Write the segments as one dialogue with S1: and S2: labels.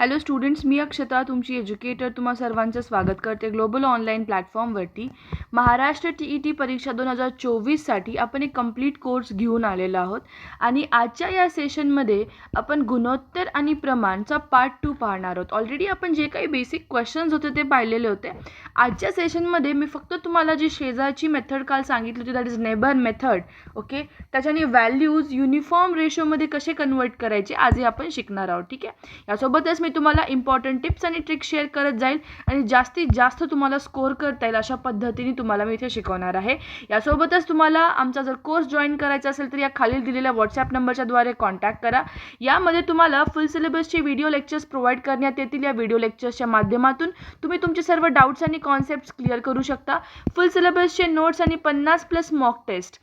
S1: Hello students मी अक्षता तुमची educator तुम्हा सर्वांचं स्वागत करते ग्लोबल ऑनलाईन प्लॅटफॉर्मवरती महाराष्ट्र टी ई टी परीक्षा दोन हजार चोवीससाठी आपण एक कंप्लीट कोर्स घेऊन आलेलो आहोत. आणि आजच्या या सेशनमध्ये आपण गुणोत्तर आणि प्रमाणचा पार्ट टू पाहणार आहोत. ऑलरेडी आपण जे काही बेसिक क्वेश्चन्स होते ते पाहिलेले होते. आजच्या सेशनमध्ये मी फक्त तुम्हाला जी शेजारची मेथड काल सांगितली होती that is neighbour method okay त्याच्याने व्हॅल्यूज युनिफॉर्म रेशोमध्ये कसे कन्वर्ट करायचे आजही आपण शिकणार आहोत ठीक आहे? यासोबतच मी तुम्हाला इम्पॉर्टंट टिप्स आणि ट्रिक्स शेअर करत जाईल आणि जास्तीत जास्त तुम्हाला स्कोअर करता येईल अशा पद्धतीने तुम्हाला मी इथे शिकवणार आहे. यासोबतच तुम्हाला आमचा जर कोर्स जॉईन करायचा असेल तर या खालील दिलेल्या व्हॉट्सॲप नंबरच्याद्वारे कॉन्टॅक्ट करा. यामध्ये तुम्हाला फुल सिलेबसचे व्हिडिओ लेक्चर्स प्रोव्हाइड करण्यात येतील. या व्हिडिओ लेक्चर्सच्या माध्यमातून तुम्ही तुमचे सर्व डाऊट्स आणि कॉन्सेप्ट्स क्लिअर करू शकता. फुल सिलेबसचे नोट्स आणि पन्नास प्लस मॉक टेस्ट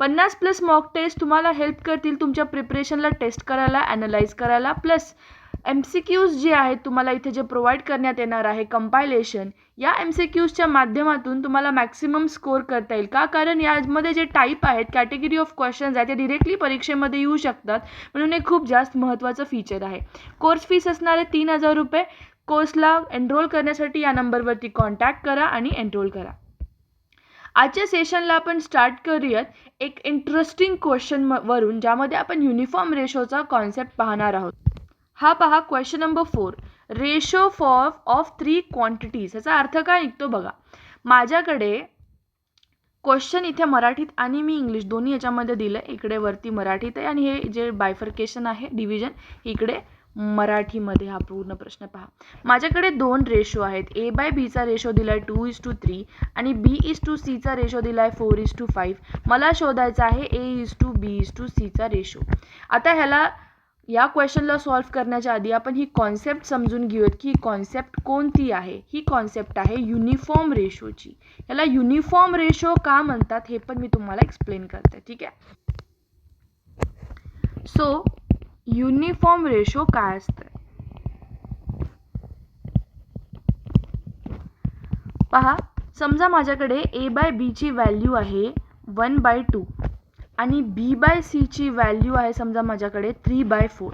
S1: पन्नास प्लस मॉक टेस्ट तुम्हाला हेल्प करतील तुमच्या प्रिपरेशनला टेस्ट करायला ॲनलाईज करायला. प्लस एम सी क्यूज जे आहेत तुम्हाला इथे जे प्रोव्हाइड करण्यात येणार आहे कंपायलेशन या एम सी क्यूजच्या माध्यमातून तुम्हाला मॅक्सिमम स्कोअर करता येईल. का? कारण यामध्ये जे टाईप आहेत कॅटेगरी ऑफ क्वेश्चन्स आहेत ते डिरेक्टली परीक्षेमध्ये येऊ शकतात. म्हणून हे खूप जास्त महत्त्वाचं फीचर आहे. कोर्स फीस असणारे तीन हजार रुपये. कोर्सला एनरोल करण्यासाठी या नंबरवरती कॉन्टॅक्ट करा आणि एनरोल करा. आजच्या सेशनला आपण स्टार्ट करूयात एक इंटरेस्टिंग क्वेश्चन वरून ज्यामध्ये आपण युनिफॉर्म रेशोचा कॉन्सेप्ट पाहणार आहोत. हा पहा question number four ratio for of three quantities याचा अर्थ काय निघतो बघा. माझ्याकडे क्वेश्चन इथे मराठीत आणि मी इंग्लिश दोन्ही याच्यामध्ये दिलं. आहे इकडे वरती मराठीत आहे आणि हे जे बायफर्केशन आहे डिव्हिजन इकडे मराठीमध्ये हा पूर्ण प्रश्न पहा. माझ्याकडे दोन रेशो आहेत. ए बाय बीचा रेशो दिला आहे टू इज टू थ्री आणि बी इज टू सीचा रेशो दिला आहे फोर इज टू फाईव्ह मला शोधायचा आहे A is to B is to सीचा रेशो आता ह्याला या क्वेश्चनला सॉल्व्ह करण्याच्या आधी आपण ही कॉन्सेप्ट समजून घेऊयात की ही कॉन्सेप्ट कोणती आहे? ही कॉन्सेप्ट आहे युनिफॉर्म रेशोची याला युनिफॉर्म रेशो का म्हणतात हे पण मी तुम्हाला एक्सप्लेन करते ठीक आहे? सो युनिफॉर्म रेशो काय असतं पहा समजा माझ्याकडे ए बाय बीची व्हॅल्यू आहे वन बाय टू आणि बी बाय सीची व्हॅल्यू आहे समजा माझ्याकडे थ्री बाय फोर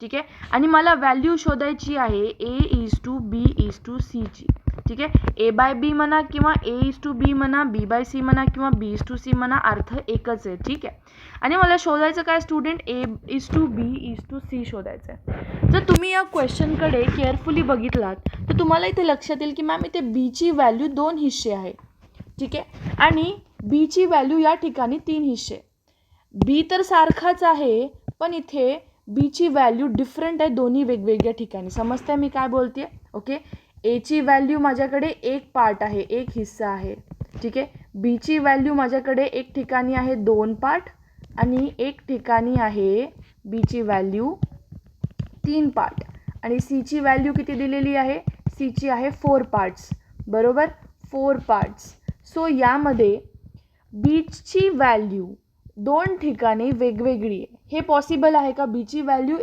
S1: ठीक आहे? आणि मला व्हॅल्यू शोधायची आहे A is to B is to सीची ठीक आहे? ए बाय बी म्हणा किंवा ए इज टू बी म्हणा बी बाय सी म्हणा किंवा बी इज टू सी म्हणा अर्थ एकच आहे. ठीक आहे? आणि मला शोधायचं काय student A is to B is to C शोधायचं आहे जर तुम्ही या क्वेश्चनकडे केअरफुली बघितलात तर तुम्हाला इथे लक्षात येईल की मॅम इथे बीची व्हॅल्यू दोन हिस्से आहे. ठीक आहे? आणि बीची व्हॅल्यू या ठिकाणी तीन हिस्से. बी तर सारखाच आहे पण इथे बीची व्हॅल्यू डिफरंट आहे दोन्ही वेगवेगळ्या ठिकाणी. समजते मी काय बोलते ओके एची व्हॅल्यू माझ्याकडे एक पार्ट आहे एक हिस्सा आहे. ठीक आहे? बीची व्हॅल्यू माझ्याकडे एक ठिकाणी आहे दोन पार्ट आणि एक ठिकाणी आहे बीची व्हॅल्यू तीन पार्ट आणि सीची व्हॅल्यू किती दिलेली आहे? सीची आहे फोर पार्ट्स बरोबर? फोर पार्ट्स सो यामध्ये बीचची व्हॅल्यू दोन ठिकाणी वेगवेगळी आहे. हे पॉसिबल आहे का? बीची व्हॅल्यू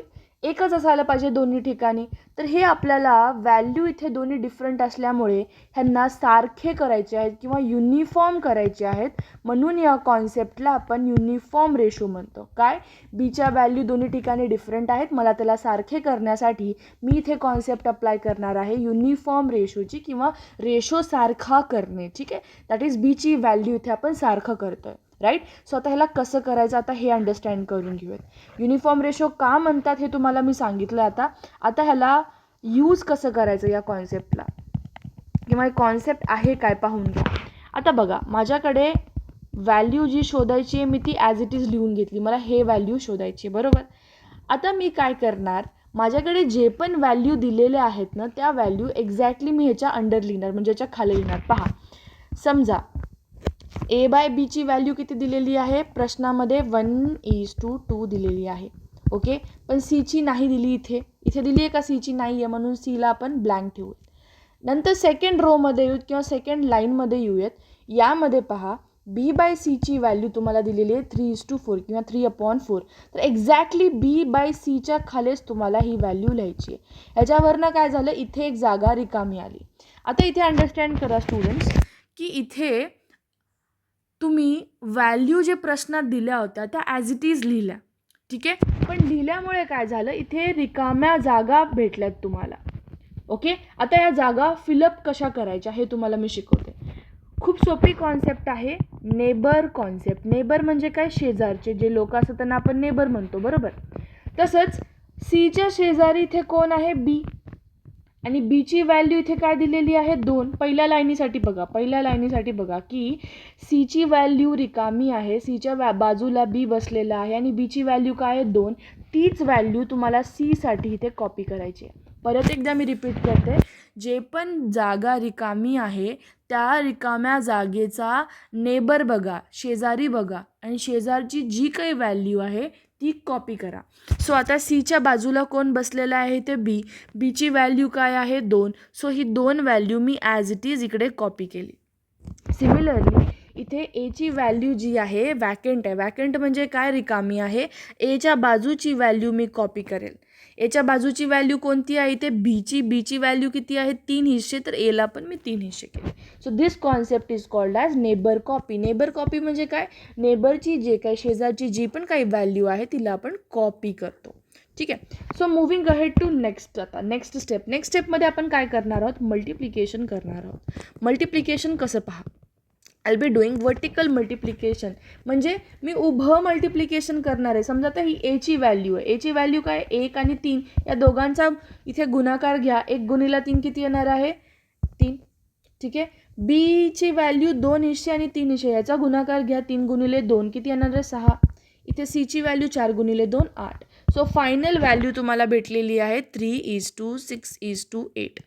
S1: एकच असायला पाहिजे दोन्ही ठिकाणी. तर हे आपल्याला व्हॅल्यू इथे दोन्ही डिफरंट असल्यामुळे ह्यांना सारखे करायचे आहेत किंवा युनिफॉर्म करायचे आहेत म्हणून या कॉन्सेप्टला आपण युनिफॉर्म रेशो म्हणतो. काय? बीच्या व्हॅल्यू दोन्ही ठिकाणी डिफरंट आहेत. मला त्याला सारखे करण्यासाठी मी इथे कॉन्सेप्ट अप्लाय करणार आहे युनिफॉर्म रेशोची किंवा रेशो सारखा करणे. ठीक आहे? दॅट इज बीची व्हॅल्यू इथे आपण सारखं करतो आहे राईट सो आता ह्याला कसं करायचं आता हे अंडरस्टँड करून घेऊयात. युनिफॉर्म रेशो का म्हणतात हे तुम्हाला मी सांगितलं आता. आता ह्याला यूज कसं करायचं या कॉन्सेप्टला किंवा हे कॉन्सेप्ट आहे काय पाहून घ्या. आता बघा माझ्याकडे व्हॅल्यू जी शोधायची आहे मी ती ॲज इट इज लिहून घेतली. मला हे व्हॅल्यू शोधायची आहे बरोबर? आता मी काय करणार? माझ्याकडे जे पण व्हॅल्यू दिलेले आहेत ना त्या व्हॅल्यू एक्झॅक्टली मी ह्याच्या अंडर लिहिणार म्हणजे ह्याच्या खाली लिहिणार. पहा. समजा ए बाय बीची व्हॅल्यू किती दिलेली आहे? प्रश्नामध्ये वन इज टू टू दिलेली आहे. ओके पण सीची नाही दिली इथे. इथे दिली आहे का सीची नाही आहे म्हणून सीला आपण ब्लँक ठेवू नंतर सेकंड रोमध्ये येऊत किंवा सेकंड लाईनमध्ये येऊयात. यामध्ये पहा बी बाय सीची व्हॅल्यू तुम्हाला दिलेली आहे थ्री इज टू फोर किंवा थ्री अपॉन फोर तर एक्झॅक्टली बी बाय सीच्या खालीच तुम्हाला ही व्हॅल्यू लिहायची आहे. ह्याच्यावरनं काय झालं? इथे एक जागा रिकामी आली. आता इथे अंडरस्टँड करा स्टुडंट्स की इथे तुम्ही व्हॅल्यू जे प्रश्नात दिल्या होत्या त्या ॲज इट इज लिहिल्या. ठीक आहे? पण लिहिल्यामुळे काय झालं? इथे रिकाम्या जागा भेटल्यात तुम्हाला. ओके आता या जागा फिलअप कशा करायच्या हे तुम्हाला मी शिकवते. खूप सोपी कॉन्सेप्ट आहे नेबर कॉन्सेप्ट नेबर म्हणजे काय? शेजारचे. जे लोक असतात त्यांना आपण नेबर म्हणतो. बरोबर? तसंच सीच्या शेजारी इथे कोण आहे? बी आणि बीची व्हॅल्यू इथे काय दिलेली आहे? दोन. पहिल्या लाईनीसाठी बघा. पहिल्या लाईनीसाठी बघा की सीची व्हॅल्यू रिकामी आहे. सीच्या वॅ बाजूला बी बसलेला आहे आणि बीची व्हॅल्यू काय आहे? दोन. तीच व्हॅल्यू तुम्हाला सीसाठी इथे कॉपी करायची आहे. परत एकदा मी रिपीट करते. जे पण जागा रिकामी आहे त्या रिकाम्या जागेचा नेबर बघा. शेजारी बघा. आणि शेजारची जी काही व्हॅल्यू आहे ती कॉपी करा. सो आता सीच्या बाजूला कोण बसलेलं आहे ते बी बीची व्हॅल्यू काय आहे? दोन. सो ही दोन व्हॅल्यू मी ॲज इट इज इकडे कॉपी केली. सिमिलरली इथे एची व्हॅल्यू जी आहे वॅकंट आहे. वॅकंट म्हणजे काय? रिकामी आहे. एच्या बाजूची व्हॅल्यू मी कॉपी करेल. याच्या बाजूची व्हॅल्यू कोणती आहे? इथे बीची बीची व्हॅल्यू किती आहे? तीन हिस्से. तर एला पण मी तीन हिस्से केले. So this concept is called as neighbour copy neighbour copy म्हणजे काय? नेबरची जे काही शेजारची जी पण काही व्हॅल्यू आहे तिला आपण कॉपी करतो. ठीक आहे? So moving ahead to next आता. नेक्स्ट स्टेप नेक्स्ट स्टेपमध्ये आपण काय करणार आहोत? मल्टिप्लिकेशन करणार आहोत. मल्टिप्लिकेशन कसं पहा? I be doing vertical multiplication म्हणजे मी उभं मल्टिप्लिकेशन करणार आहे. समजा आता ही एची व्हॅल्यू आहे. एची व्हॅल्यू काय? एक आणि तीन. या दोघांचा इथे गुणाकार घ्या. एक गुणीला तीन किती येणार आहे? तीन. ठीक आहे? बीची व्हॅल्यू दोन हिस्से आणि तीन इशे याचा गुणाकार घ्या. तीन गुणिले दोन. किती येणार आहे? सहा. इथे सीची व्हॅल्यू चार गुणिले दोन आठ. सो फायनल व्हॅल्यू तुम्हाला भेटलेली आहे. Three is to six is to eight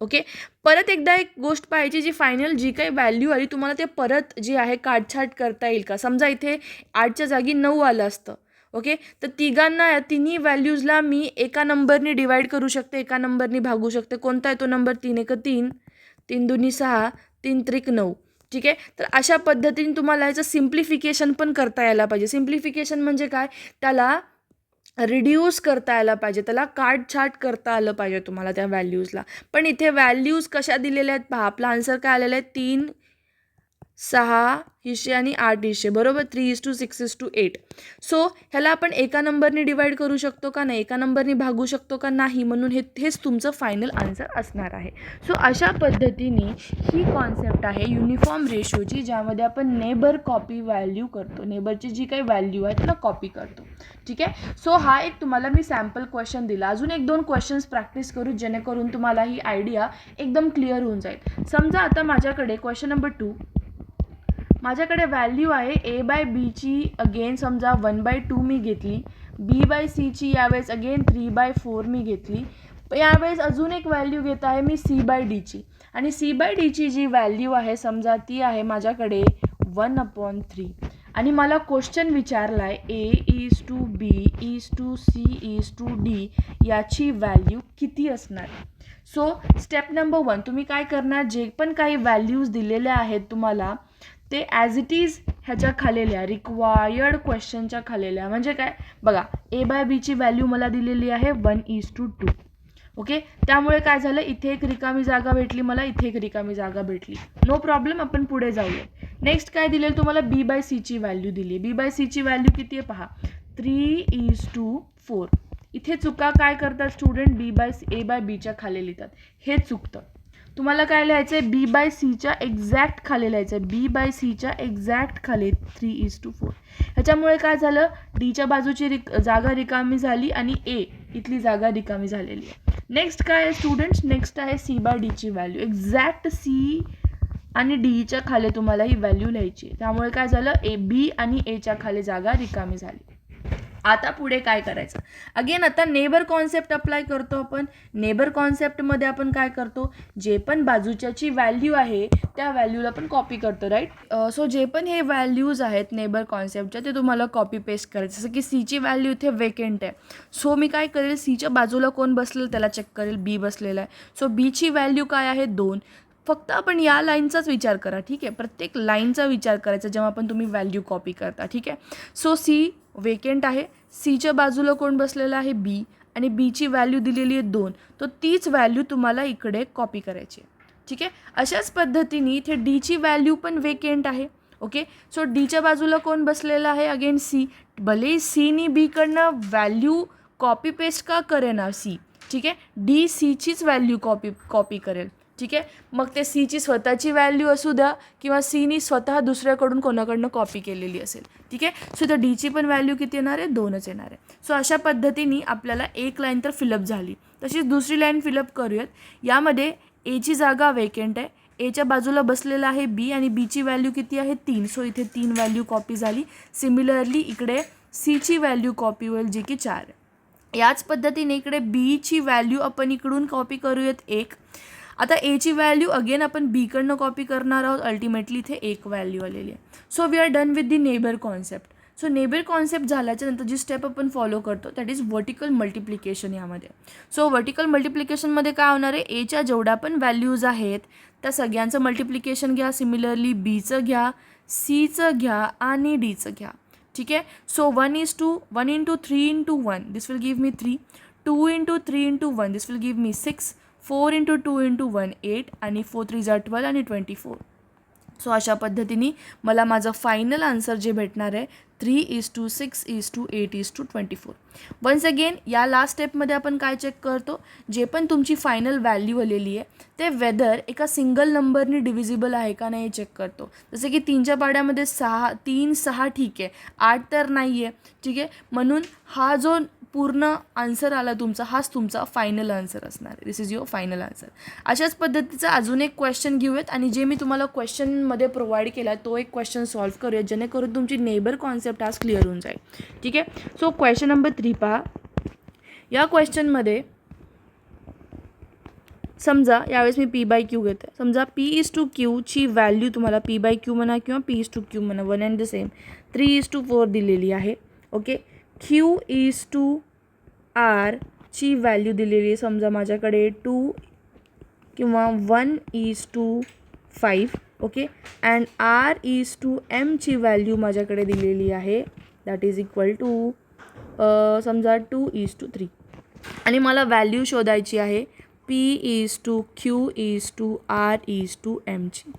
S1: okay? परत एकदा एक गोष्ट पाहिजे जी फायनल जी काही व्हॅल्यू आली तुम्हाला ते परत जी आहे काटछाट करता येईल का? समजा इथे आठच्या जागी नऊ आलं असतं ओके? तर तिघांना या तिन्ही व्हॅल्यूजला मी एका नंबरनी डिवाईड करू शकते एका नंबरनी भागू शकते. कोणता आहे तो नंबर तीन एक तीन तीन दोन्ही सहा तीन त्रिक नऊ. ठीक आहे? तर अशा पद्धतीने तुम्हाला याचं सिम्प्लिफिकेशन पण करता यायला पाहिजे. सिम्प्लिफिकेशन म्हणजे काय? त्याला रिड्यूस करता यायला पाहिजे. त्याला काटछाट करता आलं पाहिजे तुम्हाला त्या व्हॅल्यूजला पण इथे व्हॅल्यूज कशा दिलेल्या आहेत पहा. आपला आन्सर काय आलेला आहे? तीन सहा हिशे आणि आठ हिशे बरोबर? Three is to six is to eight so ह्याला आपण एका नंबरने डिवाईड करू शकतो का नाही? एका नंबरने भागू शकतो का नाही? म्हणून हे हेच तुमचं फायनल आन्सर असणार आहे. सो अशा पद्धतीने ही कॉन्सेप्ट आहे युनिफॉर्म रेशोची ज्यामध्ये आपण नेबर कॉपी व्हॅल्यू करतो. नेबरची जी काही व्हॅल्यू आहे त्याला कॉपी करतो. ठीक आहे? सो हा एक तुम्हाला मी सॅम्पल क्वेश्चन दिला. अजून एक दोन क्वेश्चन्स प्रॅक्टिस करू जेणेकरून तुम्हाला ही आयडिया एकदम क्लिअर होऊन जाईल. समजा आता माझ्याकडे क्वेश्चन नंबर टू माझ्याकडे व्हॅल्यू आहे ए बाय बीची अगेन समजा वन बाय टू मी घेतली. बी बाय सीची यावेळेस अगेन थ्री बाय फोर मी घेतली. यावेळेस अजून एक व्हॅल्यू घेत आहे मी सी बाय डीची आणि सी बाय डीची जी व्हॅल्यू आहे समजा ती आहे माझ्याकडे वन अपॉन थ्री आणि मला क्वेश्चन विचारला आहे A is to B is to C is to D याची व्हॅल्यू किती असणार? सो स्टेप नंबर वन तुम्ही काय करणार? जे पण काही व्हॅल्यूज दिलेल्या आहेत तुम्हाला ते ॲज इट इज ह्याच्या खालेल्या रिक्वायर्ड क्वेश्चनच्या खालेल्या. म्हणजे काय? बघा ए बाय बीची व्हॅल्यू मला दिलेली आहे one is to two okay त्यामुळे काय झालं? इथे एक रिकामी जागा भेटली मला इथे एक रिकामी जागा भेटली. नो प्रॉब्लेम आपण पुढे जाऊया. नेक्स्ट काय दिलेलं तुम्हाला? बी बाय सीची व्हॅल्यू दिली आहे. बी बाय सीची व्हॅल्यू किती आहे पहा? थ्री इज टू फोर इथे चुका काय करतात student B by A by बीच्या खाली लिहितात. हे चुकतं. तुम्हाला काय लिहायचं आहे बी बाय सीच्या एक्झॅक्ट खाली लिहायचं आहे बी बाय सीच्या एक्झॅक्ट खाली. थ्री इज टू फोर ह्याच्यामुळे काय झालं? डीच्या बाजूची रिक जागा रिकामी झाली आणि ए इथली जागा रिकामी झालेली आहे. नेक्स्ट काय आहे स्टुडंट्स नेक्स्ट आहे सी बाय डीची व्हॅल्यू एक्झॅक्ट सी आणि डीच्या खाली तुम्हाला ही व्हॅल्यू लिहायची आहे. त्यामुळे काय झालं? ए बी आणि एच्या खाली जागा रिकामी झाली. आता पुढे काय करायचं? अगेन आता नेबर कॉन्सेप्ट अप्लाय करतो आपण. नेबर कॉन्सेप्टमध्ये आपण काय करतो? जे पण बाजूच्याची व्हॅल्यू आहे त्या व्हॅल्यूला पण कॉपी करतो राईट सो जे पण हे व्हॅल्यूज आहेत नेबर कॉन्सेप्टच्या ते तुम्हाला कॉपी पेस्ट करायचं. जसं की सीची व्हॅल्यू इथे वेकेंट आहे. सो मी काय करेल? सीच्या बाजूला कोण बसलेलं त्याला चेक करेल. बी बसलेला आहे. सो बीची व्हॅल्यू काय आहे? दोन. फक्त आपण या लाईनचाच विचार करा ठीक आहे? प्रत्येक लाईनचा विचार करायचा जेव्हा पण तुम्ही व्हॅल्यू कॉपी करता ठीक आहे? सो सी वेकेंट आहे. सीच्या बाजूला कोण बसलेलं आहे? बी. आणि बीची व्हॅल्यू दिलेली आहे दोन. तर तीच व्हॅल्यू तुम्हाला इकडे कॉपी करायची आहे. ठीक आहे? अशाच पद्धतीने इथे डीची व्हॅल्यू पण वेकेंट आहे. ओके सो डीच्या बाजूला कोण बसलेला आहे? अगेन सी भले सीनी बीकडनं व्हॅल्यू कॉपी पेस्ट का करेना सी ठीक आहे? डी सीचीच व्हॅल्यू कॉपी कॉपी करेल. ठीक आहे? मग ते सीची स्वतःची व्हॅल्यू असू द्या किंवा सीनी स्वतः दुसऱ्याकडून कोणाकडनं कॉपी केलेली असेल. ठीक आहे? सो तर डीची पण व्हॅल्यू किती येणार आहे? दोनच येणार आहे. सो अशा पद्धतीने आपल्याला एक लाईन तर फिलअप झाली. तशीच दुसरी लाईन फिलअप करूयात. यामध्ये एची जागा वेकेंट आहे. एच्या बाजूला बसलेलं आहे बी आणि बीची व्हॅल्यू किती आहे? तीन. सो इथे तीन व्हॅल्यू कॉपी झाली. सिमिलरली इकडे सीची व्हॅल्यू कॉपी होईल जी की चार आहे. याच पद्धतीने इकडे बीची व्हॅल्यू आपण इकडून कॉपी करूयात एक. आता एची व्हॅल्यू अगेन आपण बीकडनं कॉपी करणार आहोत. अल्टिमेटली इथे एक व्हॅल्यू आलेली आहे. So we are done with the neighbour concept so neighbour concept झाल्याच्यानंतर जी स्टेप आपण फॉलो करतो दॅट इज व्हर्टिकल मल्टिप्लिकेशन यामध्ये. सो वर्टिकल मल्टिप्लिकेशनमध्ये काय होणार आहे? एच्या जेवढ्या पण व्हॅल्यूज आहेत त्या सगळ्यांचं मल्टिप्लिकेशन घ्या. सिमिलरली बीचं घ्या सीचं घ्या आणि डीचं घ्या. ठीक आहे? So one is to one into three into one this will give me three two into three into one this will give me six four into two into one eight आणि four three जा twelve आणि twenty four. So अशा पद्धतीने मला माझं final answer जे भेटणार आहे three is to six is to eight is to twenty four once again या लास्ट स्टेपमध्ये आपण काय चेक करतो? जे पण तुमची फायनल व्हॅल्यू आलेली आहे ते वेदर एका सिंगल नंबरनी डिव्हिजिबल आहे का नाही हे चेक करतो. जसे की तीनच्या पाड्यामध्ये सहा तीन सहा ठीक आहे. आठ तर नाही आहे ठीक आहे? म्हणून हा जो पूर्ण आन्सर आला तुमचा हाच तुमचा फायनल आन्सर असणार this is your final answer अशाच पद्धतीचा अजून एक क्वेश्चन घेऊयात आणि जे मी तुम्हाला क्वेश्चनमध्ये प्रोव्हाइड केला तो एक क्वेश्चन सॉल्व्ह करूया जेणेकरून तुमची नेबर कॉन्सेप्ट आज क्लिअर होऊन जाईल. ठीक आहे? सो क्वेश्चन नंबर थ्री पहा. या क्वेश्चनमध्ये समजा यावेळेस मी पी बाय क्यू घेते. समजा पी इज टू क्यूची व्हॅल्यू तुम्हाला पी बाय क्यू म्हणा किंवा पी इज टू क्यू म्हणा one and the same three is to four दिलेली आहे. ओके क्यू इज टू आरची व्हॅल्यू दिलेली आहे. समजा माझ्याकडे टू किंवा one is to five okay and R is to एमची value माझ्याकडे दिलेली आहे. दॅट इज इक्वल टू समजा टू इज टू थ्री आणि मला व्हॅल्यू शोधायची आहे. P is to Q is to R is to एमची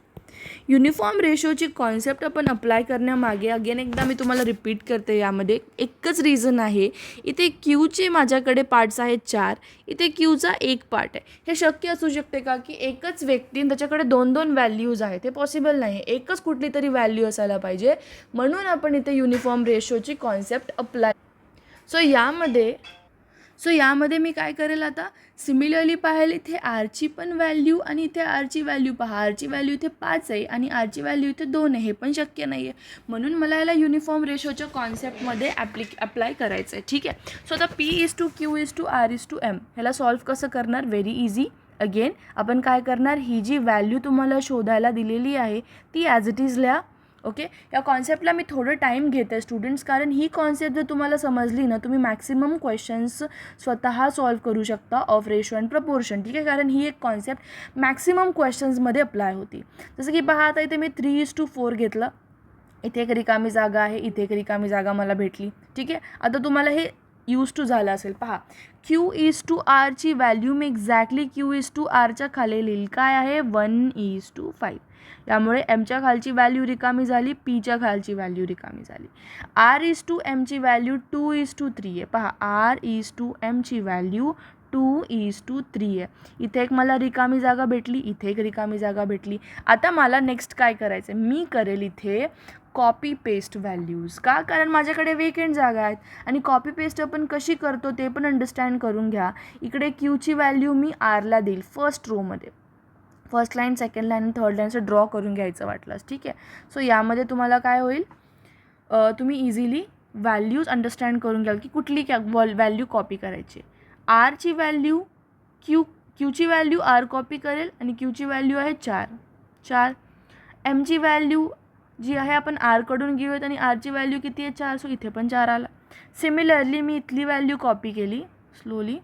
S1: uniform रेशोची कॉन्सेप्ट आपण अप्लाय करण्यामागे अगेन एकदा मी तुम्हाला रिपीट करते यामध्ये एकच रिझन आहे इथे क्यूचे माझ्याकडे पार्ट्स आहेत चार इथे क्यूचा एक पार्ट आहे. हे शक्य असू शकते का की एकच व्यक्ती त्याच्याकडे दोन दोन व्हॅल्यूज आहेत? हे पॉसिबल नाही. एकच कुठली तरी व्हॅल्यू असायला पाहिजे. म्हणून आपण इथे युनिफॉर्म रेशोची कॉन्सेप्ट अप्लाय सो यामध्ये सो यामध्ये मी काय करेल आता? सिमिलरली पाहायला इथे आरची पण व्हॅल्यू आणि इथे आरची व्हॅल्यू पहा. आरची व्हॅल्यू इथे पाच आहे आणि आरची व्हॅल्यू इथे दोन आहे. हे पण शक्य नाही आहे म्हणून मला याला युनिफॉर्म रेशोच्या कॉन्सेप्टमध्ये ॲप्लिक अप्लाय करायचं आहे ठीक आहे? सो आता P is to Q is to R is to M ह्याला सॉल्व्ह कसं करणार? व्हेरी इझी अगेन आपण काय करणार? ही जी व्हॅल्यू तुम्हाला शोधायला दिलेली आहे ती ॲज इट इज लिहा ओके? या कॉन्सेप्टला मी थोडं टाईम घेते स्टुडंट्स कारण ही कॉन्सेप्ट जर तुम्हाला समजली ना तुम्ही मॅक्सिमम क्वेश्चन्स स्वतः सॉल्व्ह करू शकता ऑफ रेशो अँड प्रपोर्शन ठीक आहे? कारण ही एक कॉन्सेप्ट मॅक्सिमम क्वेश्चन्समध्ये अप्लाय होती. जसं की पहा आता इथे मी थ्री इज टू फोर घेतलं. इथे एक रिकामी जागा आहे इथे एक रिकामी जागा मला भेटली. ठीक आहे? आता तुम्हाला हे यूज टू झालं असेल. पहा क्यू इज टू आरची व्हॅल्यू मी एक्झॅक्टली क्यू इज टू आरच्या खाली लिहिली. काय आहे? वन इज टू फाईव्ह त्यामुळे एमच्या खालची व्हॅल्यू रिकामी झाली पीच्या खालची व्हॅल्यू रिकामी झाली. R is to एमची value two is to three आहे. पहा R is to एमची value two is to three आहे. इथे एक मला रिकामी जागा भेटली इथे एक रिकामी जागा भेटली. आता मला नेक्स्ट काय करायचं आहे मी करेल इथे कॉपी पेस्ट व्हॅल्यूज का? कारण माझ्याकडे वेकेंट जागा आहेत. आणि कॉपी पेस्ट आपण कशी करतो ते पण अंडरस्टँड करून घ्या. इकडे क्यूची व्हॅल्यू मी आरला देईल फर्स्ट रोमध्ये फर्स्ट लाईन सेकंड लाईन आणि थर्ड लाईनचं ड्रॉ करून घ्यायचं वाटलंस ठीक आहे? सो यामध्ये तुम्हाला काय होईल? तुम्ही इझिली व्हॅल्यूज अंडरस्टँड करून घ्याल की कुठली कॅ वॉल व्हॅल्यू कॉपी करायची. आरची व्हॅल्यू क्यू क्यूची व्हॅल्यू आर कॉपी करेल आणि क्यूची व्हॅल्यू आहे चार. चार. एमची व्हॅल्यू जी आहे आपण आरकडून घेऊयात आणि आरची व्हॅल्यू किती आहे? चार. सो इथे पण चार आला. सिमिलरली मी इथली व्हॅल्यू कॉपी केली स्लोली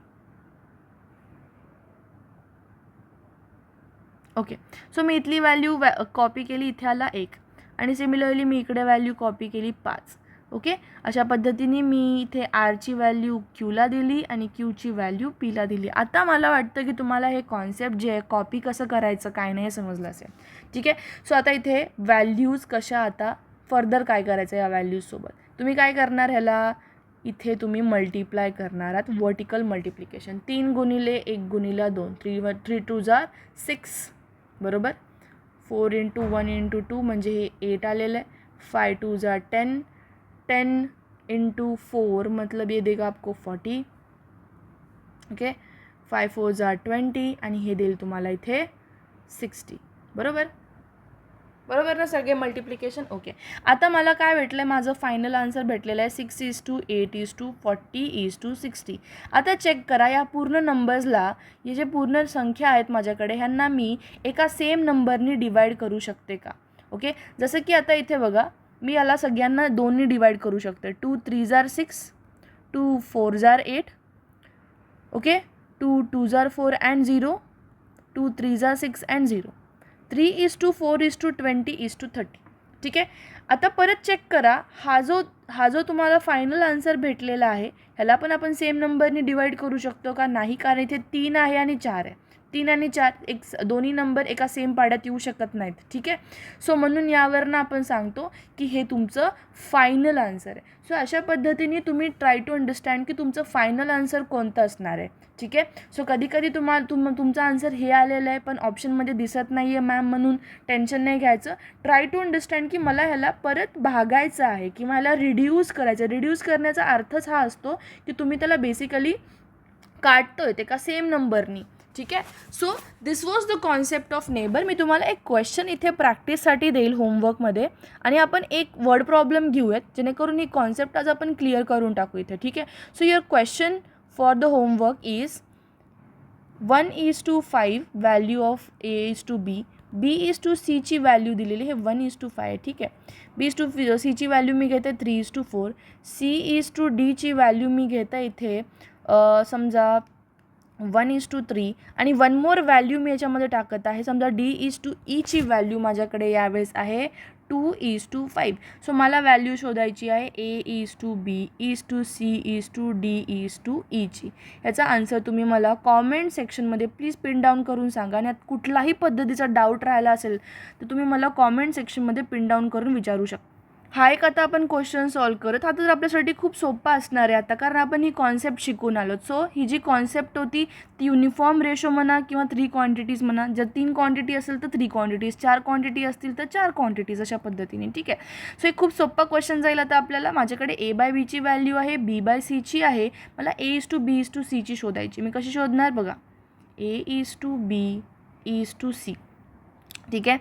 S1: ओके. सो मी इथली व्हॅल्यू वॅ कॉपी केली इथे आला एक. आणि सिमिलरली मी इकडे व्हॅल्यू कॉपी केली पाच. ओके? अशा पद्धतीने मी इथे आरची व्हॅल्यू क्यूला दिली आणि क्यूची व्हॅल्यू पीला दिली. आता मला वाटतं की तुम्हाला हे कॉन्सेप्ट जे आहे कॉपी कसं करायचं काय नाही हे समजलं असेल. ठीक आहे? सो आता इथे व्हॅल्यूज कशा आता फर्दर काय करायचं या व्हॅल्यूजसोबत तुम्ही काय करणार ह्याला? इथे तुम्ही मल्टिप्लाय करणार आहात. वर्टिकल मल्टिप्लिकेशन तीन गुणिले एक गुणिला दोन. थ्री व थ्री टू जार सिक्स बरोबर? Four into one into two म्हणजे हे एट आलेलं आहे. फाय टू जा टेन टेन इंटू फोर मतलब ये देगा आपको फोर्टी ओके फाय फोर जा ट्वेंटी आणि हे देईल तुम्हाला इथे सिक्स्टी बरोबर? बरोबर ना सगळे मल्टिप्लिकेशन ओके आता मला काय भेटलं आहे माझं फायनल आन्सर भेटलेलं आहे six is to eight is to forty is to sixty आता चेक करा या पूर्ण नंबर्सला हे जे पूर्ण संख्या आहेत माझ्याकडे ह्यांना मी एका सेम नंबरनी डिवाईड करू शकते का? ओके जसं की आता इथे बघा मी याला सगळ्यांना दोन्ही डिवाईड करू शकते. टू थ्री जार सिक्स टू फोर जार eight okay two two jar four and zero two three jar six and zero three is to four is to twenty is to thirty. ठीक आहे? आता परत चेक करा. हा जो हा जो तुम्हाला फायनल आन्सर भेटलेला आहे ह्याला पण आपण सेम नंबरनी डिवाईड करू शकतो का? नाही कारण इथे तीन आहे आणि चार आहे. तीन आणि चार एक दोन्ही नंबर एका सेम पाड्यात येऊ शकत नाहीत. ठीक आहे? सो म्हणून यावरनं आपण सांगतो की हे तुमचं फायनल आन्सर आहे. सो अशा पद्धतीने तुम्ही ट्राय टू अंडरस्टँड की तुमचं फायनल आन्सर कोणतं असणार आहे. ठीक आहे? सो कधी कधी तुम तुमचा आन्सर हे आलेलं आहे पण ऑप्शनमध्ये दिसत नाही आहे मॅम म्हणून टेन्शन नाही घ्यायचं. ट्राय टू अंडरस्टँड की मला ह्याला परत भागायचं आहे किंवा ह्याला रिड्यूस करायचं रिड्यूस करण्याचा अर्थच हा असतो की तुम्ही त्याला बेसिकली काढतोय ते का सेम नंबरनी ठीक आहे? So this was the concept of neighbour मी तुम्हाला एक क्वेश्चन इथे प्रॅक्टिससाठी देईल होमवर्कमध्ये आणि आपण एक वर्ड प्रॉब्लेम घेऊयात जेणेकरून ही कॉन्सेप्ट आज आपण क्लिअर करून टाकू इथे ठीक आहे? So your question for the homework is one is to five value of A is to B B is to सीची व्हॅल्यू दिलेली हे वन इज टू फाय ठीक आहे? बी इज टू सीची व्हॅल्यू मी घेते three is to four C is to डीची value मी घेते इथे समजा वन इज टू थ्री आणि वन मोर व्हॅल्यू मी याच्यामध्ये टाकत आहे. समजा डी इज टू ईची व्हॅल्यू माझ्याकडे यावेळेस आहे. Two is to five. So मला व्हॅल्यू शोधायची आहे A is to B is to C is to D is to ईची याचा आन्सर तुम्ही मला कॉमेंट सेक्शनमध्ये प्लीज पिन डाऊन करून सांगा. आणि यात कुठलाही पद्धतीचा डाऊट राहिला असेल तर तुम्ही मला कॉमेंट सेक्शनमध्ये पिन डाऊन करून विचारू शकता. हा एक आता आपण क्वेश्चन सॉल्व करत हा तर आपल्यासाठी खूप सोपा असणार आहे आता कारण आपण ही कॉन्सेप्ट शिकून आलो सो ही जी कॉन्सेप्ट होती ती युनिफॉर्म रेशो म्हणा किंवा थ्री क्वांटिटीज म्हणा जर तीन क्वांटिटी असेल तर थ्री क्वांटिटीज चार क्वांटिटी असतील तर चार क्वांटिटीज अशा पद्धतीने ठीक आहे? सो एक खूप सोपा क्वेश्चन जाईल आता आपल्याला. माझ्याकडे ए बाय बीची व्हॅल्यू आहे बी बाय सीची आहे. मला A is to B is to सीची शोधायची. मी कशी शोधणार बघा? A is to B is to C ठीक आहे?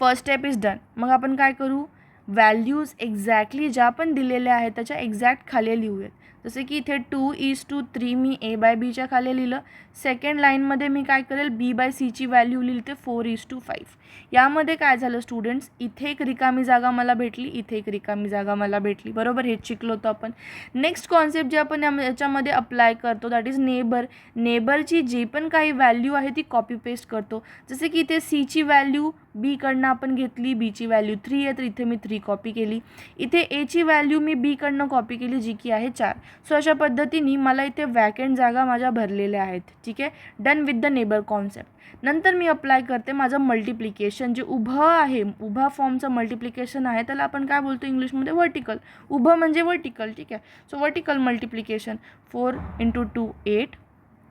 S1: फर्स्ट स्टेप इज डन मग आपण काय करू? व्हॅल्यूज एक्झॅक्टली ज्या पण दिलेल्या आहेत त्याच्या एक्झॅक्ट खाली लिहूयात. जसे की इथे टू इज टू थ्री मी ए बाय बीच्या खाली लिहिलं. सेकंड लाईनमध्ये मी काय करेल? बी बाय सीची व्हॅल्यू लिहिली ते फोर इज टू फाईव्ह यामध्ये काय झालं स्टुडंट्स इथे एक रिकामी जागा मला भेटली इथे एक रिकामी जागा मला भेटली. बरोबर? हेच शिकलो होतो आपण. नेक्स्ट कॉन्सेप्ट जे आपण याच्यामध्ये अप्लाय करतो दॅट इज नेबर नेबरची जी पण काही व्हॅल्यू आहे ती कॉपी पेस्ट करतो. जसे की इथे सीची व्हॅल्यू बीकडनं आपण घेतली बीची व्हॅल्यू थ्री आहे तर इथे मी थ्री कॉपी केली. इथे एची व्हॅल्यू मी बीकडनं कॉपी केली जी की आहे चार. सो अशा पद्धतीने मला इथे वॅकेंट जागा माझ्या भरलेल्या आहेत. ठीक आहे? Done with the neighbour concept नंतर मी अप्लाय करते माझं मल्टिप्लिकेशन जे उभं आहे उभा फॉर्मचं मल्टिप्लिकेशन आहे त्याला आपण काय बोलतो इंग्लिशमध्ये? वर्टिकल उभं म्हणजे वर्टिकल ठीक आहे? So vertical multiplication four into two eight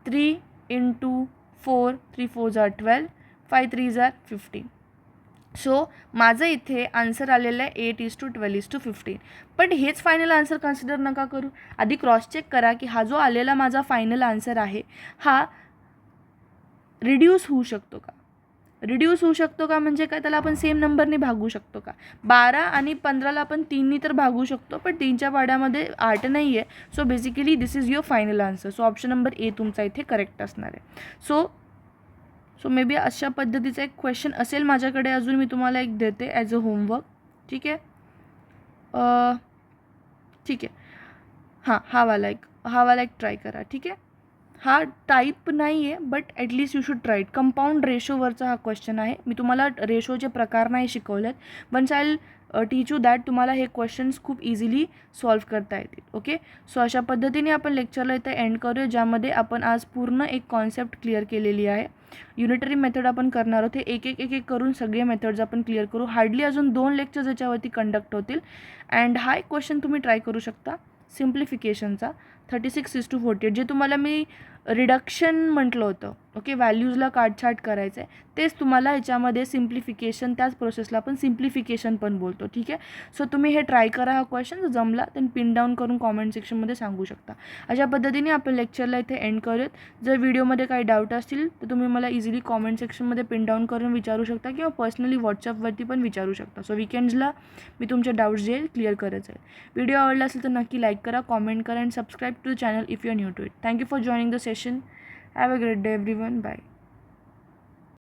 S1: three into four three four जार ट्वेल्व फाय थ्री झार फिफ्टीन सो माझं इथे आन्सर आलेलं आहे eight is to twelve is to fifteen पण हेच फायनल आन्सर कन्सिडर नका करू. आधी क्रॉस चेक करा की हा जो आलेला माझा फायनल आन्सर आहे हा रिड्यूस होऊ शकतो का? रिड्यूस होऊ शकतो का? म्हणजे काय? त्याला आपण सेम नंबरने भागू शकतो का? बारा आणि पंधराला आपण तीननी तर भागू शकतो पण तीनच्या पाड्यामध्ये आठ नाही आहे so basically this is your final answer so option number A तुमचा इथे करेक्ट असणार आहे. सो सो मे बी अशा पद्धतीचा एक क्वेश्चन असेल माझ्याकडे. अजून मी तुम्हाला एक देते ॲज अ होमवर्क ठीक आहे? ठीक आहे. हां हा वाला एक हा वाला एक ट्राय करा. ठीक आहे? हा टाईप नाही आहे but at least you should try it compound रेशोवरचा हा क्वेश्चन आहे. मी तुम्हाला रेशोचे प्रकार नाही शिकवले आहेत once I teach you that तुम्हाला हे क्वेश्चन्स खूप इझिली सॉल्व करता येतील. ओके सो अशा पद्धतीने आपण लेक्चरला इथे एंड करूया ज्यामध्ये आपण आज पूर्ण एक कॉन्सेप्ट क्लिअर केलेली आहे. युनिटरी मेथड आपण करणार आहोत. हे एक एक एक एक करून सगळे मेथड्स आपण क्लिअर करू. हार्डली अजून दोन लेक्चर्स याच्यावरती कंडक्ट होतील. अँड हा एक क्वेश्चन तुम्ही ट्राय करू शकता. सिम्प्लिफिकेशनचा thirty six is to forty eight जे तुम्हाला मी रिडक्शन म्हटलं होतं ओके व्हॅल्यूजला काटछाट करायचं आहे तेच तुम्हाला ह्याच्यामध्ये सिम्प्लिफिकेशन त्याच प्रोसेसला आपण सिम्प्लिफिकेशन पण बोलतो ठीक आहे? सो तुम्ही हे ट्राय करा हा क्वेश्चन जमला तर पिन डाऊन करून कॉमेंट सेक्शनमध्ये सांगू शकता. अशा पद्धतीने आपण लेक्चरला इथे एंड करूयात. जर व्हिडिओमध्ये काही डाऊट असतील तर तुम्ही मला इझिली कॉमेंट सेक्शनमध्ये पिन डाऊन करून विचारू शकता किंवा पर्सनली व्हॉट्सअपवरती पण विचारू शकता. सो विकेंड्सला मी तुमचे डाऊट्स जे क्लिअर करत आहे व्हिडिओ आवडला असेल तर नक्की लाईक करा कॉमेंट करा and subscribe subscribe to the channel if you are new to it. Thank you for joining the session. Have a great day everyone. Bye.